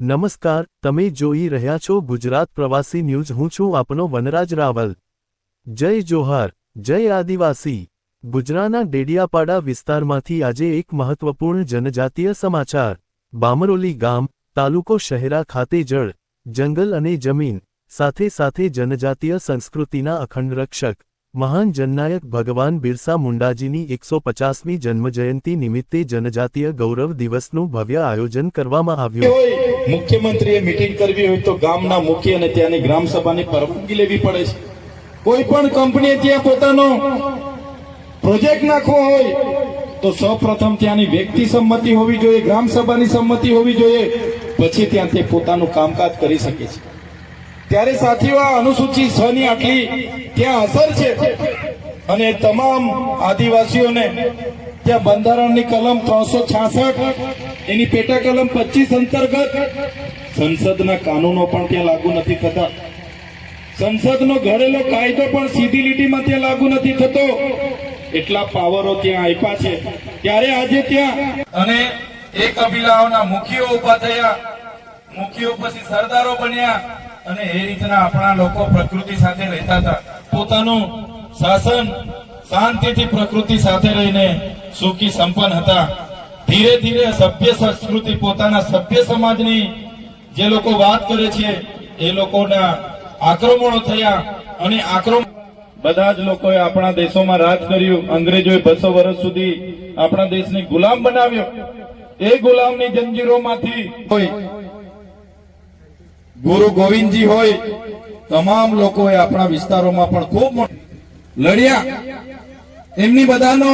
નમસ્કાર, તમે જોઈ રહ્યા છો ગુજરાત પ્રવાસી ન્યૂઝ. હું છું આપનો વનરાજ રાવલ. જય જોહાર, જય આદિવાસી. ગુજરાના ડેડિયાપાડા વિસ્તારમાંથી આજે એક મહત્વપૂર્ણ જનજાતીય સમાચાર. બામરોલી ગામ, તાલુકો શહેરા ખાતે જળ, જંગલ અને જમીન, સાથે સાથે જનજાતીય સંસ્કૃતિના અખંડ રક્ષક, મહાન જનનાયક ભગવાન બિરસા મુંડાજીની એકસો પચાસમી જન્મજયંતિ નિમિત્તે જનજાતીય ગૌરવ દિવસનું ભવ્ય આયોજન કરવામાં આવ્યું. મુખ્યમંત્રીએ મિટિંગ કરવી હોય તો ગામના મુખ્ય અને ત્યાંની ગ્રામ સભાની પરવાનગી લેવી પડે છે. કોઈ પણ કંપનીએ ત્યાં પોતાનો પ્રોજેક્ટ નાખવો હોય તો સૌપ્રથમ ત્યાંની વ્યક્તિ સંમતિ હોવી જોઈએ, ગ્રામ સભાની સંમતિ હોવી જોઈએ, પછી ત્યાં તે પોતાનું કામકાજ કરી શકે છે. ત્યારે સાથીઓ, આ અનુસૂચિત છ ની આટલી ત્યાં અસર છે. અને તમામ આદિવાસીઓને ત્યાં બંધારણની કલમ ત્રણસો એની પેટા કલમ પચીસ અંતર્ગત. સંસદના કાનૂનો પણ ત્યાં લાગુ નથી થતા. સંસદનો ઘડેલો કાયદો પણ સીધી લીટીમાં ત્યાં લાગુ નથી થતો. એટલા પાવરો ત્યાં આપ્યા છે. ત્યારે આજે ત્યાં અને એ કબીલાઓના મુખીઓ ઊભા થયા. મુખીઓ પછી સરદારો બન્યા અને એ રીતના આપણા લોકો પ્રકૃતિ સાથે રહેતા હતા. પોતાનું શાસન શાંતિથી પ્રકૃતિ સાથે રહીને સુખી સંપન્ન હતા. ધીરે ધીરે સભ્ય સંસ્કૃતિ પોતાના સભ્ય સમાજની જે લોકો વાત કરે છે, એ લોકોના આક્રમણો થયા અને આક્રમણ બધા જ લોકોએ આપણા દેશોમાં રાજ કર્યું. અંગ્રેજોએ બસો વર્ષ સુધી આપણા દેશને ગુલામ બનાવ્યો. એ ગુલામની જંજીરોમાંથી કોઈ ગુરુ ગોવિંદજી હોય, તમામ લોકોએ આપણા વિસ્તારોમાં પણ ખૂબ મોટ- લડ્યા. એમની બધાનો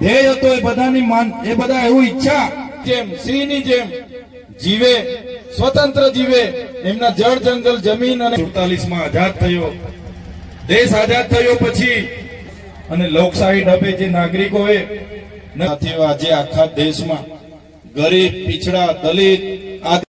ધ્યેય હતો, એ બધાની માન, એ બધા એવું ઈચ્છા જેમ સિંહની જેમ જીવે, સ્વતંત્ર જીવે, એમના જળ, જંગલ, જમીન અને સુડતાલીસમાં આઝાદ થયો. દેશ આઝાદ થયો પછી અને લોકશાહી ઢબે જે નાગરિકોએ આજે આખા દેશમાં ગરીબ, પીછડા, દલિત